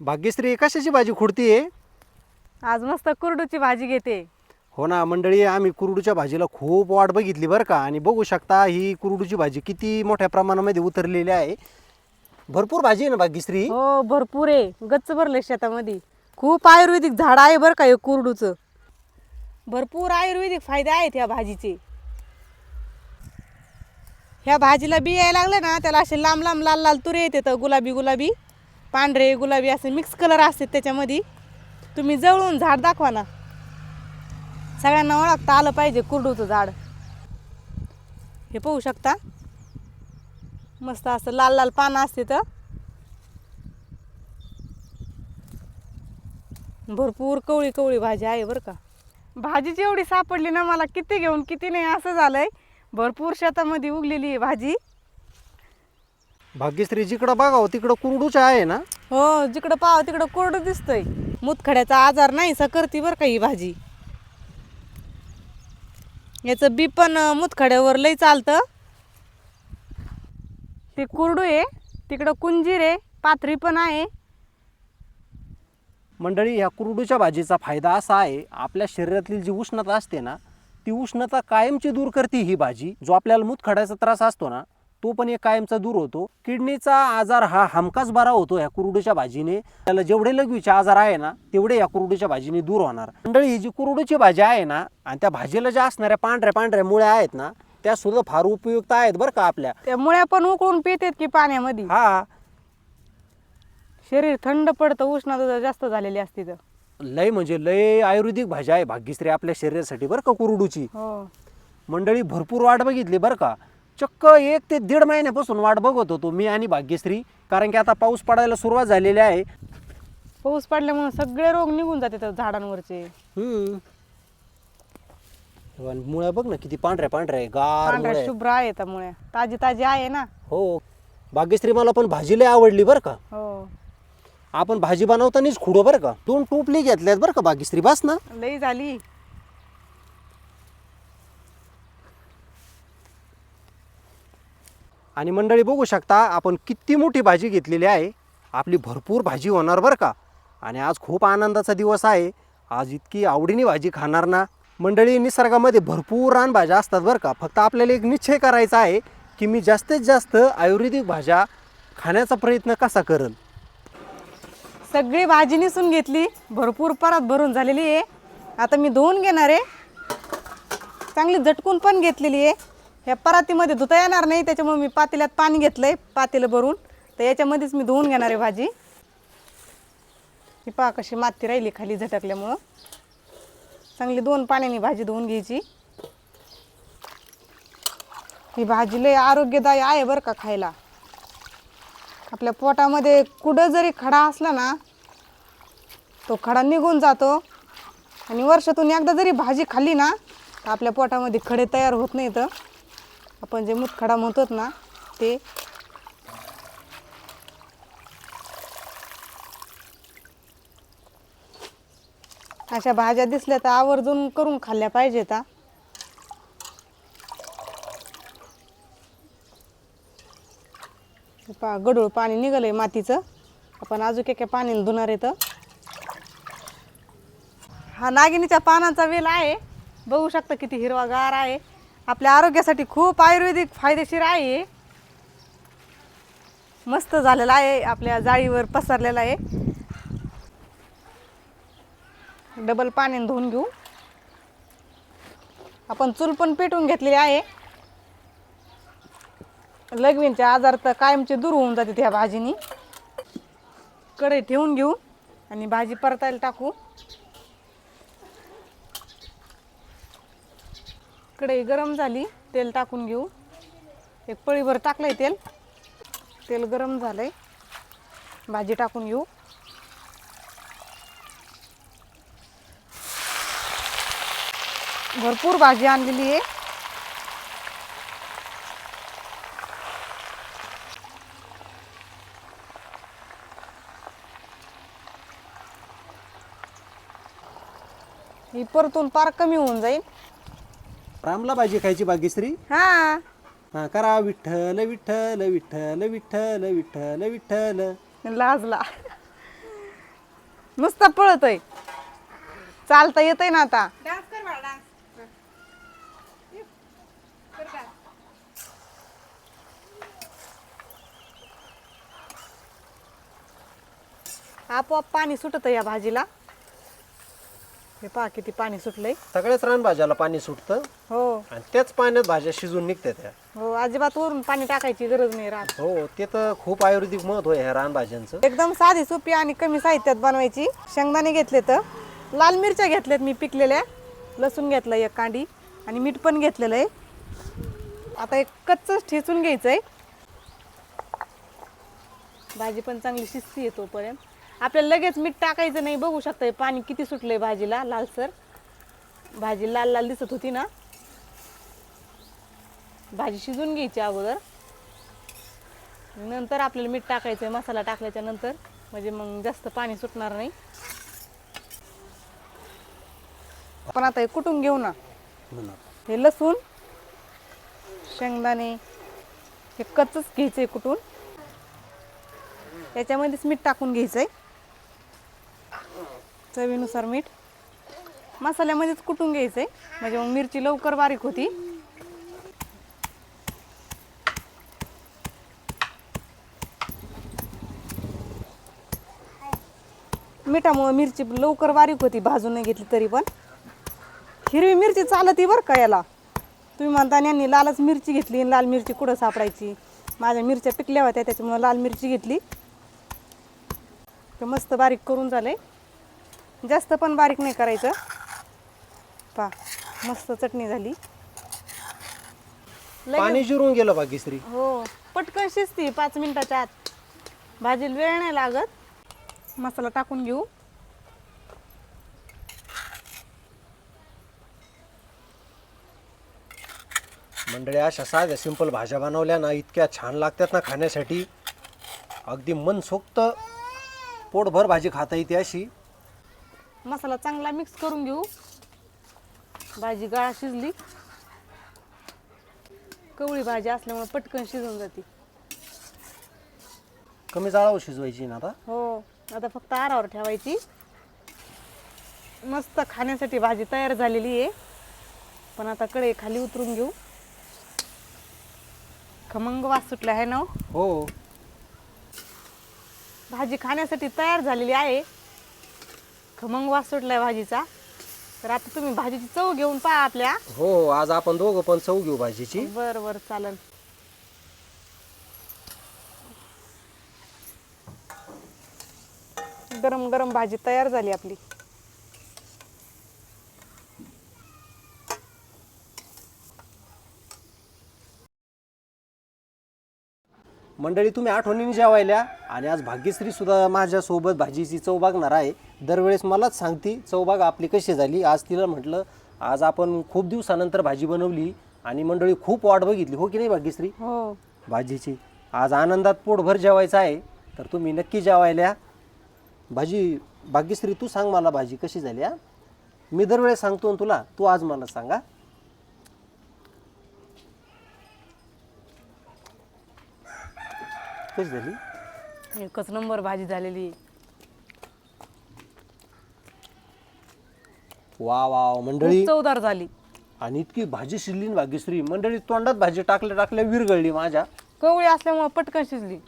भाग्यश्री कशाची भाजी खुडतीये आज मस्त कुरडूची भाजी घेते. हो ना मंडळी आम्ही कुरडूच्या भाजीला खूप वाट बघितली बरं का. आणि बघू शकता ही कुरडूची भाजी किती मोठ्या प्रमाणामध्ये उतरलेली आहे. भरपूर भाजी आहे ना भाग्यश्री? हो भरपूर आहे. गच्च भरले शेतामध्ये. खूप आयुर्वेदिक झाड आहे बरं का हे कुरडूचं. भरपूर आयुर्वेदिक फायदे आहेत ह्या भाजीचे. ह्या भाजीला बी यायला लागले ना त्याला असे लांब लांब लाल लाल तुरे येते तर गुलाबी गुलाबी. पांढरे गुलाबी असे मिक्स कलर असतात त्याच्यामध्ये. तुम्ही जवळून झाड दाखवा ना. सगळ्यांना ओळखता आलं पाहिजे कुरडूचं झाड. हे पाहू शकता. मस्त असं लाल लाल पानं असते तर. भरपूर कवळी कवळी भाजी आहे बरं का. भाजीची एवढी सापडली ना मला किती घेऊन किती नाही असं झालंय. भरपूर शेतामध्ये उगलेली आहे भाजी. भाग्यश्री जिकडं बघावं तिकडं कुरडूच्या आहे ना? हो जिकडं पाव तिकडं कोरडं दिसतंय. मुतखड्याचा आजार नाही करती बरं का ही भाजी. याचं बी पण अं, मुतखड्यावर लई चालतं. ते कुरडू आहे तिकडं कुंजीर आहे पाथरी पण आहे. मंडळी ह्या कुरडूच्या भाजीचा फायदा असा आहे आपल्या शरीरातली जी उष्णता असते ना ती उष्णता कायमची दूर करते ही भाजी. जो आपल्याला मुतखड्याचा त्रास असतो ना तो पण एक कायमचा दूर होतो. किडनीचा आजार हा हमखास बरा होतो ह्या कुरडूच्या भाजीने. त्याला जेवढे लघवीचे आजार आहे ना तेवढे या कुरडूच्या भाजीने दूर होणार. मंडळी ही जी कुरडूची भाजी आहे ना आणि त्या भाजीला ज्या असणाऱ्या पांढऱ्या पांढऱ्या मुळ्या आहेत ना त्या सुद्धा फार उपयुक्त आहेत बरं का आपल्या. त्या मुळ्या पण उकळून पितात की पाण्यामध्ये. हा. शरीर थंड पडतं उष्णता जास्त झालेली असते तर. लय म्हणजे लय आयुर्वेदिक भाजी आहे भाग्यश्री आपल्या शरीरासाठी बरं का कुरडूची. हो. मंडळी भरपूर वाट बघितली बरं का. चक्क एक ते दीड महिन्यापासून वाट बघत होतो मी आणि भाग्यश्री कारण की आता पाऊस पडायला सुरुवात झालेली आहे. पाऊस पडल्यामुळे सगळे रोग निघून जाते त्या झाडांवरचे. हम्म. हे मुळ्या बघ ना किती पांढऱ्या पांढऱ्या आहे, गार पांढऱ्या मुळ्या. शुभ्र आहे त्यामुळे ताजी ताजी आहे ना. हो. भाग्यश्री मला पण भाजी लय आवडली बरं का. हो. आपण भाजी बनवतानाच खुडो बरं का. दोन टोपली घेतल्यात बरं का भाग्यश्री बस ना. लई झाली. आणि मंडळी बघू शकता आपण किती मोठी भाजी घेतलेली आहे. आपली भरपूर भाजी होणार बरं का? आणि आज खूप आनंदाचा दिवस आहे. आज इतकी आवडीने भाजी खाणार ना? मंडळी निसर्गामध्ये भरपूर रानभाज्या असतात बरं का? फक्त आपल्याला एक निश्चय करायचा आहे की मी जास्तीत जास्त आयुर्वेदिक भाज्या खाण्याचा प्रयत्न कसा करल? सगळी भाजी निसून घेतली. भरपूर परत भरून झालेली आहे. आता मी धुवून घेणार आहे. चांगली झटकून पण घेतलेली आहे. ह्या परातीमध्ये धुता येणार नाही त्याच्यामुळे मी पातेल्यात पाणी घेतलं आहे पातेलं भरून. तर याच्यामध्येच मी धुवून घेणार आहे भाजी. ही पहा कशी माती राहिली खाली झटकल्यामुळं. चांगली दोन पाण्याने भाजी धुवून घ्यायची. ही भाजी लय आरोग्यदायी आहे बरं का खायला. आपल्या पोटामध्ये कुठं जरी खडा असला ना तो खडा निघून जातो. आणि वर्षातून एकदा जरी भाजी खाल्ली ना तर आपल्या पोटामध्ये खडे तयार होत नाही तर आपण जे मुतखडा म्हणतो ना ते अशा भाज्या दिसल्या तर आवर्जून करून खाल्ल्या पाहिजेत पा गडूळ पाणी निघालंय मातीचं. आपण अजून एका पाण्याने धुणार येतं हा नागिनीच्या पानांचा वेल आहे. बघू शकता किती हिरवागार आहे. आपल्या आरोग्यासाठी खूप आयुर्वेदिक फायदेशीर आहे. मस्त झालेला आहे आपल्या जाळीवर पसरलेला आहे. डबल पाण्याने धुवून घेऊ. आपण चूल पण पेटवून घेतलेली आहे. लघवींचे आजार तर कायमचे दूर होऊन जाते त्या भाजीनी. कढई ठेवून घेऊ आणि भाजी परतायला टाकू. कढई गरम झाली तेल टाकून घेऊ. एक पळीभर टाकलंय तेल. तेल गरम झालंय. भाजी टाकून घेऊ. भरपूर भाजी आणलेली आहे. ही परतून पार कमी होऊन जाईल. रामला भाजी खायची भाग्यश्री हा. हा करा विठ्ठल विठ्ठल विठ्ठल विठ्ठल विठ्ठल विठ्ठल. लाजला. नुसतं पळतय. चालता येतंय ना आता. डान्स कर मला डान्स. आपोआप पाणी सुटत या भाजीला. हे पहा किती पाणी सुटलंय. सगळ्याच रानभाज्याला पाणी सुटतं. हो. आणि त्याच पाण्यात भाज्या शिजून निघतात त्या हो अजिबात वरून पाणी टाकायची गरज नाही राहत. हो ते तर खूप आयुर्वेदिक महत्त्व आहे ह्या रानभाज्यांचं. एकदम साधी सोपी आणि कमी साहित्यात बनवायची. शेंगदाणे घेतले तर लाल मिरच्या घेतल्यात मी पिकलेल्या लसूण घेतलं एक कांडी आणि मीठ पण घेतलेलं आहे. आता एक कच्चच ठेचून घ्यायचं आहे भाजी पण चांगली शिस्ती आहे तोपर्यंत. आपल्याला लगेच मीठ टाकायचं नाही बघू शकता पाणी किती सुटलंय भाजीला लालसर भाजी लाल लाल दिसत होती ना. भाजी शिजून घ्यायची अगोदर. नंतर आपल्याला मीठ टाकायचं आहे मसाला टाकल्याच्या नंतर. म्हणजे मग जास्त पाणी सुटणार नाही. पण आता हे कुटून घेऊ ना? हे लसूण शेंगदाणे हे कच्चच घ्यायचंय कुटून याच्यामध्येच मीठ टाकून घ्यायचंय. चवीनुसार मीठ. मसाल्यामध्येच कुटून घ्यायचंय. म्हणजे मग मिरची लवकर बारीक होती. मिठामुळे मिरची लवकर बारीक होती भाजून नाही घेतली तरी पण. हिरवी मिरची चालती बरं का याला. तुम्ही म्हणता यांनी लालच मिरची घेतली आणि लाल मिरची कुठं सापडायची? माझ्या मिरच्या पिकल्या होत्या त्याच्यामुळे लाल मिरची घेतली. तर मस्त बारीक करून झालंय. जास्त पण बारीक नाही करायचं. पा मस्त चटणी झाली. पाणी जिरून गेलं भाग्यश्री हो पटकन शिजती पाच मिनिटाच्या आत. भाजीला वेळ नाही लागत. मसाला टाकून घेऊ. मंडळी अशा साध्या सिंपल भाज्या बनवल्या ना इतक्या छान लागतात ना खाण्यासाठी. अगदी मनसोक्त पोटभर भाजी खाता येते अशी. मसाला चांगला मिक्स करून घेऊ. भाजी गाळा शिजली. कवळी भाजी असल्यामुळे पटकन शिजून जाते. कमी जाळावर शिजवायची ना आता? हो आता फक्त आरावर ठेवायची. मस्त खाण्यासाठी भाजी तयार झालेली आहे. पण आता कडे खाली उतरून घेऊ. खमंग वास सुटला आहे ना हो? हो. भाजी खाण्यासाठी तयार झालेली आहे. खमंग वास सुटलाय भाजीचा? तर आता तुम्ही भाजीची चव घेऊन पहा आपल्या. हो आज आपण दोघं पण चव घेऊ भाजीची. बर बर चालेल. गरम गरम भाजी तयार झाली आपली. मंडळी तुम्ही आठवणीने जेवायल्या आणि आज भाग्यश्री सुद्धा माझ्यासोबत भाजीची चव बघणार आहे. दरवेळेस मलाच सांगती चव बघा आपली कशी झाली? आज तिला म्हटलं आज आपण खूप दिवसानंतर भाजी बनवली आणि मंडळी खूप वाट बघितली. हो की नाही भाग्यश्री? हो. भाजीची. आज आनंदात पोटभर जेवायचं आहे तर तुम्ही नक्की जेवायल्या भाजी भाग्यश्री तू सांग मला भाजी कशी झाली हा? मी दरवेळेस सांगतो तुला तू आज मला सांगा. कशी झाली? एकच नंबर भाजी झालेली. वा वा खूप मंडळी चवदार झाली. आणि इतकी भाजी शिजली ना भाग्यश्री मंडळी तोंडात भाजी टाकल्या टाकल्या विरघळली माझ्या. कवळी असल्यामुळे पटकन शिजली.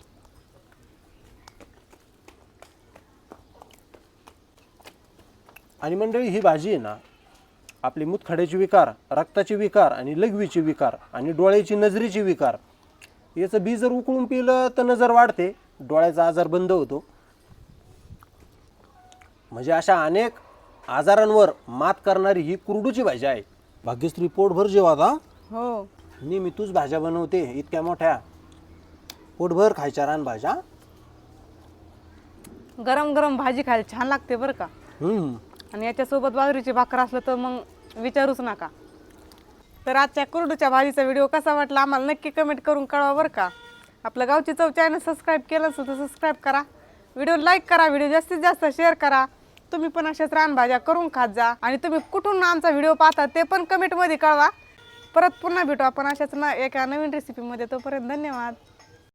आणि मंडळी ही भाजी आहे ना आपली मुतखड्याची विकार रक्ताची विकार आणि लघवीची विकार आणि डोळ्याची नजरेची विकार याचं बी जर उकळून पिलं तर नजर वाढते. डोळ्याचा आजार बंद होतो. म्हणजे अशा अनेक आजारांवर मात करणारी ही कुरडूची भाजी आहे. भाग्यश्री पोटभर जेवा आता हो नेहमी तूच भाज्या बनवते इतक्या मोठ्या. पोटभर खायच्या रान भाज्या? गरम गरम भाजी खायला छान लागते बरं का? हम्म. आणि याच्यासोबत बाजरीची भाकर असलं तर मग विचारूच नका. तर आजच्या कुरडूच्या भाजीचा व्हिडिओ कसा वाटला आम्हाला नक्की कमेंट करून कळवा बरं का? आपलं गावची चव चॅनल सबस्क्राईब केलं असेल तर सबस्क्राईब करा. व्हिडिओ लाईक करा व्हिडिओ जास्तीत जास्त शेअर करा. तुम्ही पण अशाच रानभाज्या करून खात जा. आणि तुम्ही कुठून आमचा व्हिडिओ पाहता ते पण कमेंटमध्ये कळवा. परत पुन्हा भेटू आपण अशाच ना एका नवीन रेसिपीमध्ये तोपर्यंत धन्यवाद.